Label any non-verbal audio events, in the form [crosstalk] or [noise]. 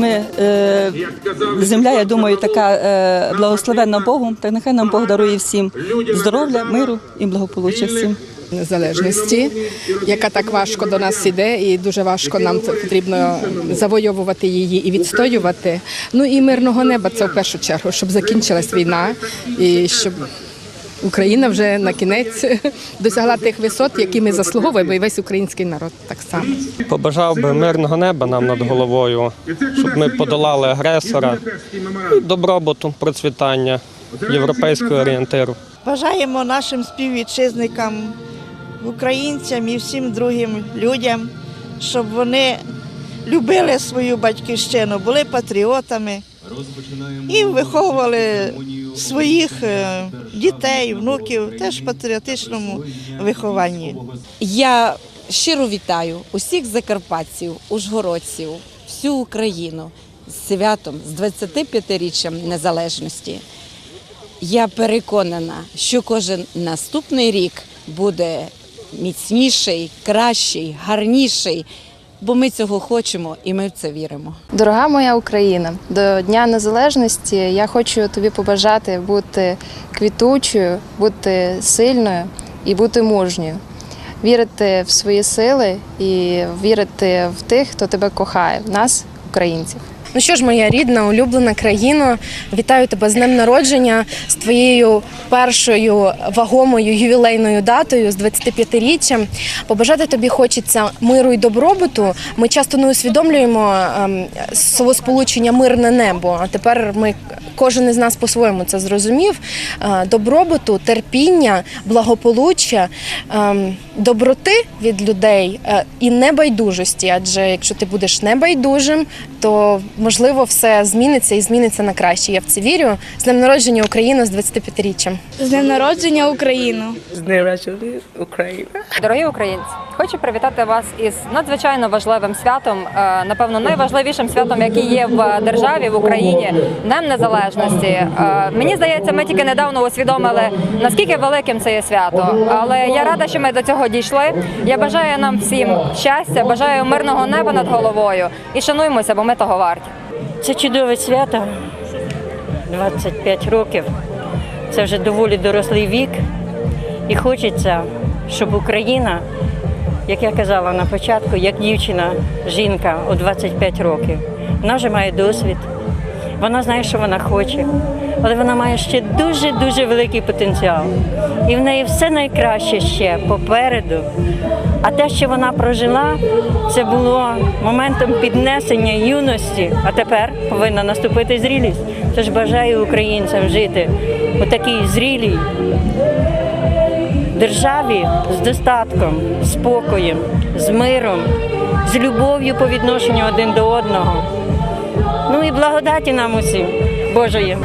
ми е, земля, я думаю, така е, благословенна Богом. Так нехай нам Бог дарує всім здоров'я, миру і благополуччя всім. незалежності, яка так важко до нас іде, і дуже важко нам потрібно завойовувати її і відстоювати. Ну і мирного неба це в першу чергу, щоб закінчилась війна і щоб. Україна вже на кінець [laughs] досягла тих висот, які ми заслуговуємо, і весь український народ так само. Побажав би мирного неба нам над головою, щоб ми подолали агресора, добробуту, процвітання, європейського орієнтиру. Бажаємо нашим співвітчизникам, українцям і всім другим людям, щоб вони любили свою батьківщину, були патріотами і виховували своїх е, дітей, внуків теж в патріотичному вихованні. Я щиро вітаю усіх закарпатців, ужгородців, всю Україну з святом, з 25-річчям незалежності. Я переконана, що кожен наступний рік буде міцніший, кращий, гарніший, бо ми цього хочемо і ми в це віримо. Дорога моя Україна, до Дня Незалежності я хочу тобі побажати бути квітучою, бути сильною і бути мужньою, вірити в свої сили і вірити в тих, хто тебе кохає, в нас, українців. Ну що ж, моя рідна, улюблена країна, вітаю тебе з днем народження, з твоєю першою вагомою ювілейною датою, з 25-річчям. Побажати тобі хочеться миру і добробуту. Ми часто не усвідомлюємо ем, словосполучення мирне небо. А тепер ми кожен із нас по-своєму це зрозумів. Е, Добробуту, терпіння, благополуччя, ем, доброти від людей е, і небайдужості. Адже якщо ти будеш небайдужим, то можливо все зміниться і зміниться на краще. Я в це вірю. З днем народження України з 25-річчям. З днем народження Україну! Дорогі українці, хочу привітати вас із надзвичайно важливим святом, е, напевно, найважливішим святом, який є в державі в Україні Днем Незалежності. Е, Мені здається, ми тільки недавно усвідомили наскільки великим це є свято. Але я рада, що ми до цього дійшли. Я бажаю нам всім щастя, бажаю мирного неба над головою і шануймося, бо ми того варті. Це чудове свято. 25 років. Це вже доволі дорослий вік. І хочеться, щоб Україна, як я казала на початку, як дівчина, жінка у 25 років, вона вже має досвід, вона знає, що вона хоче, але вона має ще дуже-дуже великий потенціал. І в неї все найкраще ще попереду. А те, що вона прожила, це було моментом піднесення юності, а тепер повинна наступити зрілість. Тож бажаю українцям жити у такій зрілій державі з достатком, спокоєм, з миром, з любов'ю по відношенню один до одного. Ну і благодаті нам усім Божої.